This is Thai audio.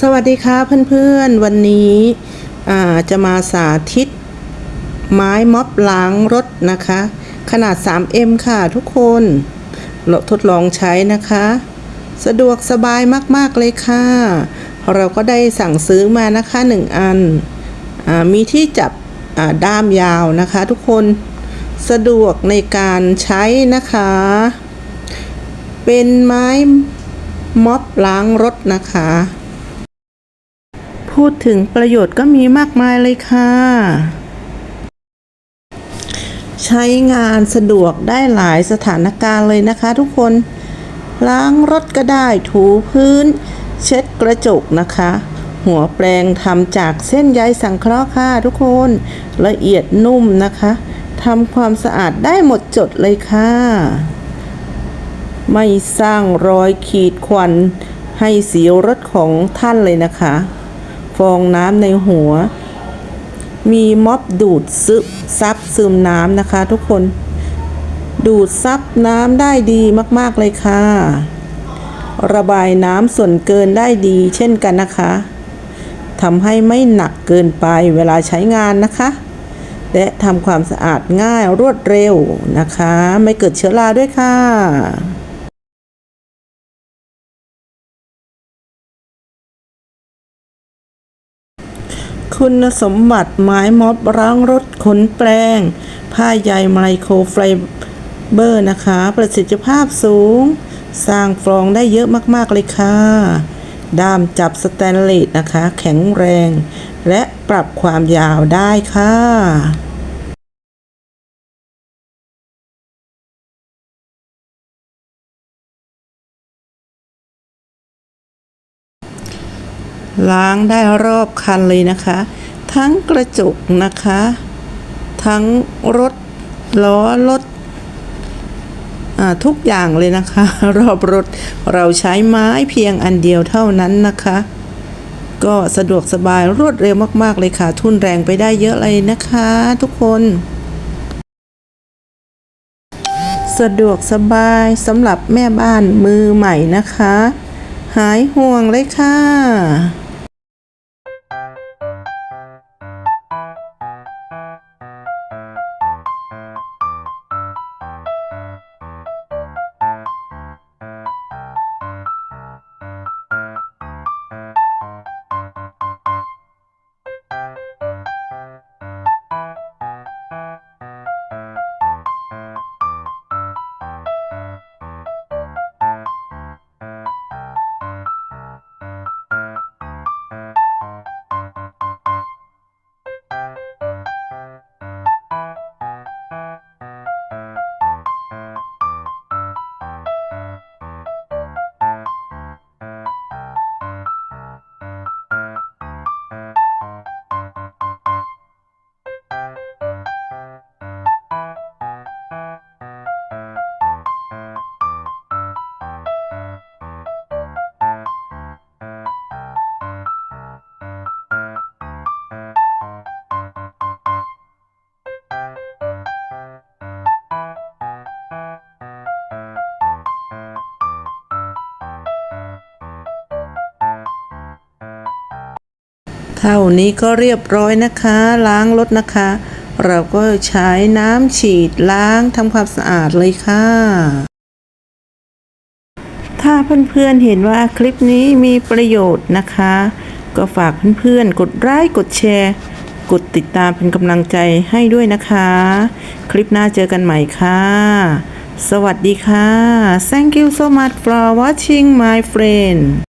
สวัสดีค่ะเพื่อนๆ วันนี้จะมาสาธิต ไม้ม็อบล้างรถนะคะ ขนาด 3M ค่ะทุกคนเราทดลองใช้นะคะ สะดวกสบายมากๆเลยค่ะ เราก็ได้สั่งซื้อมานะคะ 1 อันอมีที่จับด้ามยาวนะคะทุกคนสะดวกในการใช้นะคะ เป็นไม้ม็อบล้างรถนะคะ พูดถึงประโยชน์ก็มีมากมายเลยค่ะ ใช้งานสะดวกได้หลายสถานการณ์เลยนะคะทุกคน ล้างรถก็ได้ถูพื้น เช็ดกระจกนะคะ หัวแปรงทำจากเส้นใยสังเคราะห์ค่ะทุกคนละเอียดนุ่มนะคะทำความสะอาดได้หมดจดเลยค่ะ ไม่สร้างรอยขีดข่วนให้สีรถของท่านเลยนะคะ ฟองน้ำในหัว มีม็อบดูดซึซับซึมน้ำนะคะ ทุกคน ดูดซับน้ำได้ดีมากๆเลยค่ะ ระบายน้ำส่วนเกินได้ดีเช่นกันนะคะทำให้ไม่หนักเกินไปเวลาใช้งานนะคะ และทำความสะอาดง่ายรวดเร็วนะคะ ไม่เกิดเชื้อราด้วยค่ะ คุณสมบัติไม้ม็อบร้างรถขนแปลง ผ้าใยไมโครไฟเบอร์นะคะ ประสิทธิภาพสูง สร้างฟองได้เยอะมากๆเลยค่ะ ด้ามจับสแตนเลสนะคะ แข็งแรง และปรับความยาวได้ค่ะ ล้างได้รอบคันเลยนะคะ ทั้งกระจกนะคะ ทั้งรถล้อรถทุกอย่างเลยนะคะ รอบรถเราใช้ไม้เพียงอันเดียวเท่านั้นนะคะ ก็สะดวกสบายรวดเร็วมาก ๆ เลยค่ะ ทุนแรงไปได้เยอะเลยนะคะ ทุกคน สะดวกสบายสำหรับแม่บ้านมือใหม่นะคะ หายห่วงเลยค่ะ เท่านี้ก็เรียบร้อยนะคะ ล้างรถนะคะ เราก็ใช้น้ำฉีดล้างทำความสะอาดเลยค่ะ ถ้าเพื่อนๆเห็นว่าคลิปนี้มีประโยชน์นะคะ ก็ฝากเพื่อนๆ กดไลค์กดแชร์กดติดตามเป็นกำลังใจให้ด้วยนะคะ คลิปหน้าเจอกันใหม่ค่ะ สวัสดีค่ะ thank you so much for watching my friend